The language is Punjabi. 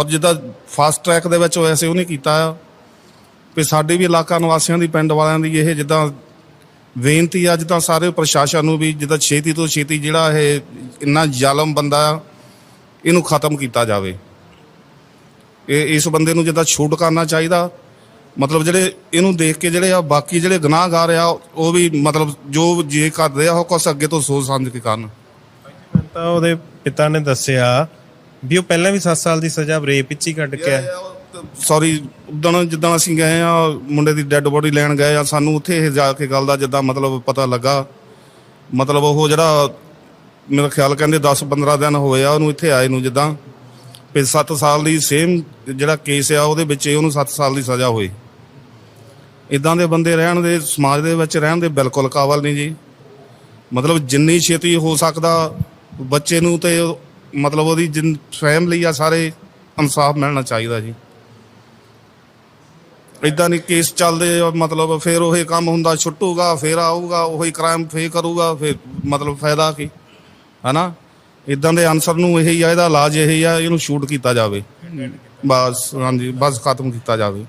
ਔਰ ਜਿੱਦਾਂ ਫਾਸਟ ਟਰੈਕ ਦੇ ਵਿੱਚ ਹੋਇਆ ਸੀ ਉਹਨੇ ਕੀਤਾ ਆ। ਵੀ ਸਾਡੇ ਵੀ ਇਲਾਕਾ ਨਿਵਾਸੀਆਂ ਦੀ, ਪਿੰਡ ਵਾਲਿਆਂ ਦੀ ਇਹ ਜਿੱਦਾਂ ਬੇਨਤੀ ਆ, ਜਿੱਦਾਂ ਸਾਰੇ ਪ੍ਰਸ਼ਾਸਨ ਨੂੰ ਵੀ ਜਿੱਦਾਂ ਛੇਤੀ ਤੋਂ ਛੇਤੀ ਜਿਹੜਾ ਇਹ ਇੰਨਾ ਜ਼ਾਲਮ ਬੰਦਾ ਆ, ਇਹਨੂੰ ਖਤਮ ਕੀਤਾ ਜਾਵੇ। ਇਹ, ਇਸ ਬੰਦੇ ਨੂੰ ਜਿੱਦਾਂ ਛੂਟ ਕਰਨਾ ਚਾਹੀਦਾ। ਮਤਲਬ ਜਿਹੜੇ ਇਹਨੂੰ ਦੇਖ ਕੇ ਜਿਹੜੇ ਆ, ਬਾਕੀ ਜਿਹੜੇ ਗੁਨਾਹਗਾਰ ਆ, ਉਹ ਵੀ ਮਤਲਬ ਜੋ ਜੇ ਕਰਦੇ ਆ, ਉਹ ਕੁਛ ਅੱਗੇ ਤੋਂ ਸੋਚ ਸਮਝ ਕੇ ਕਰਨ। ਤਾਂ ਉਹਦੇ ਪਿਤਾ ਨੇ ਦੱਸਿਆ ਵੀ ਉਹ ਪਹਿਲਾਂ ਵੀ 7 ਸਾਲ ਦੀ ਸਜ਼ਾ ਰੇਪ ਵਿੱਚ ਹੀ ਕੱਟ ਕੇ ਆਇਆ। ਸੌਰੀ ਉਦੋਂ ਜਿੱਦਾਂ ਅਸੀਂ ਗਏ ਆ, ਮੁੰਡੇ ਦੀ ਡੈੱਡ ਬੋਡੀ ਲੈਣ ਗਏ ਆ, ਸਾਨੂੰ ਉੱਥੇ ਇਹ ਜਾ ਕੇ ਗੱਲ ਦਾ ਜਿੱਦਾਂ ਮਤਲਬ ਪਤਾ ਲੱਗਾ। ਮਤਲਬ ਉਹ ਜਿਹੜਾ ਮੇਰਾ ਖਿਆਲ ਕਹਿੰਦੇ 10 15 ਦਿਨ ਹੋਏ ਆ, ਉਹਨੂੰ ਇੱਥੇ ਆਏ ਨੂੰ ਜਿੱਦਾਂ। ਵੀ 7 ਸਾਲ ਦੀ ਸੇਮ ਜਿਹੜਾ ਕੇਸ ਆ, ਉਹਦੇ ਵਿੱਚ ਉਹਨੂੰ 7 ਸਾਲ ਦੀ ਸਜ਼ਾ ਹੋਈ। ਇਦਾਂ ਦੇ ਬੰਦੇ ਰਹਿਣ ਦੇ, ਸਮਾਜ ਦੇ ਵਿੱਚ ਰਹਿਣ ਦੇ ਬਿਲਕੁਲ ਕਾਬਲ ਨਹੀਂ ਜੀ। ਮਤਲਬ ਜਿੰਨੀ ਛੇਤੀ ਹੋ ਸਕਦਾ ਬੱਚੇ ਨੂੰ ਤੇ ਮਤਲਬ ਉਹਦੀ ਜਿੰਨ ਫੈਮਿਲੀ ਆ ਸਾਰੇ ਇਨਸਾਫ ਮਿਲਣਾ ਚਾਹੀਦਾ ਜੀ। ਇਦਾਂ ਨਹੀਂ ਕੇਸ ਚੱਲਦੇ ਆ, ਮਤਲਬ ਫਿਰ ਉਹੀ ਕੰਮ ਹੁੰਦਾ ਛੁੱਟੂਗਾ ਫਿਰ ਆਊਗਾ ਉਹੀ ਕ੍ਰਾਈਮ ਫੇਰ ਕਰੂਗਾ ਫਿਰ ਮਤਲਬ ਫਾਇਦਾ ਕੀ ਹਨਾ? ਇਦਾਂ ਦੇ ਆਨਸਰ ਨੂੰ ਇਹੀ ਆ ਇਹਦਾ ਇਲਾਜ ਇਹੀ ਆ ਇਹਨੂੰ ਸ਼ੂਟ ਕੀਤਾ ਜਾਵੇ। ਬਸ ਹਾਂਜੀ ਬਸ ਖਤਮ ਕੀਤਾ ਜਾਵੇ।